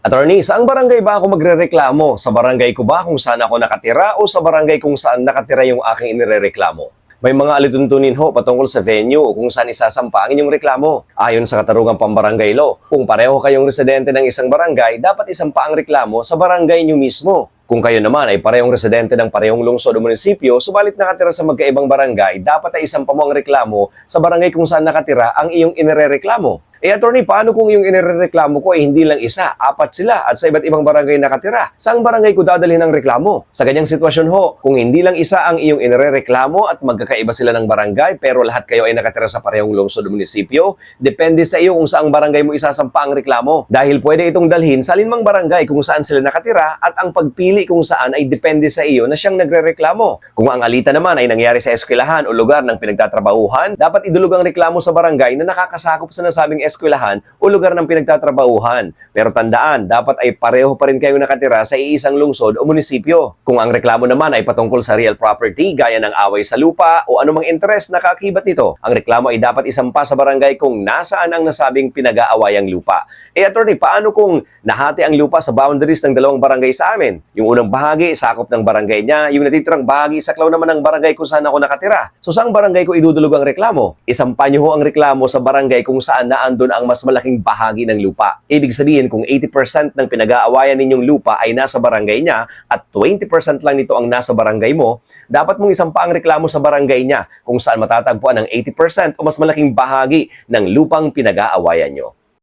Attorney, saang barangay ba ako magrereklamo? Sa barangay ko ba kung saan ako nakatira o sa barangay kung saan nakatira yung aking inirereklamo? May mga alituntunin ho patungkol sa venue kung saan isasampa ang inyong reklamo. Ayon sa katarungang pambarangay law, kung pareho kayong residente ng isang barangay, dapat isampa ang reklamo sa barangay nyo mismo. Kung kayo naman ay parehong residente ng parehong lungsod o munisipyo, subalit nakatira sa magkaibang barangay, dapat ay isampa mo ang reklamo sa barangay kung saan nakatira ang iyong inirereklamo. Eh attorney, paano kung yung inirereklamo ko ay hindi lang isa, apat sila at sa iba't ibang barangay nakatira? Saang barangay ko dadalhin ang reklamo? Sa ganyang sitwasyon ho, kung hindi lang isa ang iyong inirereklamo at magkakaiba sila ng barangay pero lahat kayo ay nakatira sa parehong lungsod o munisipyo, depende sa iyo kung saang barangay mo isasampa ang reklamo. Dahil pwede itong dalhin sa alinmang barangay kung saan sila nakatira at ang pagpili kung saan ay depende sa iyo na siyang nagrereklamo. Kung ang alita naman ay nangyari sa eskwelahan o lugar ng pinagtatrabahuhan, dapat idulog ang reklamo sa barangay na nakakasakop sa nasabing eskwelahan o lugar ng pinagtatrabahuhan. Pero tandaan, dapat ay pareho pa rin kayo nakatira sa iisang lungsod o munisipyo. Kung ang reklamo naman ay patungkol sa real property gaya ng away sa lupa o anumang interest na kakibat nito, ang reklamo ay dapat isampa sa barangay kung nasaan ang nasabing pinag-aawayang lupa. Eh attorney, paano kung nahati ang lupa sa boundaries ng dalawang barangay sa amin? Yung unang bahagi, sakop ng barangay niya, yung natitirang bahagi, saklaw naman ng barangay kung saan ako nakatira. So saang barangay ko idudulog ang reklamo? Isampa niyo ho ang reklamo sa barangay kung saan naandun ang mas malaking bahagi ng lupa. Ibig sabihin kung 80% ng pinag-aawayan ninyong lupa ay nasa barangay niya at 20% lang nito ang nasa barangay mo, dapat mong isampa ang reklamo sa barangay niya kung saan matatagpuan ang 80% o mas malaking bahagi ng lupang pinag-aawayan nyo.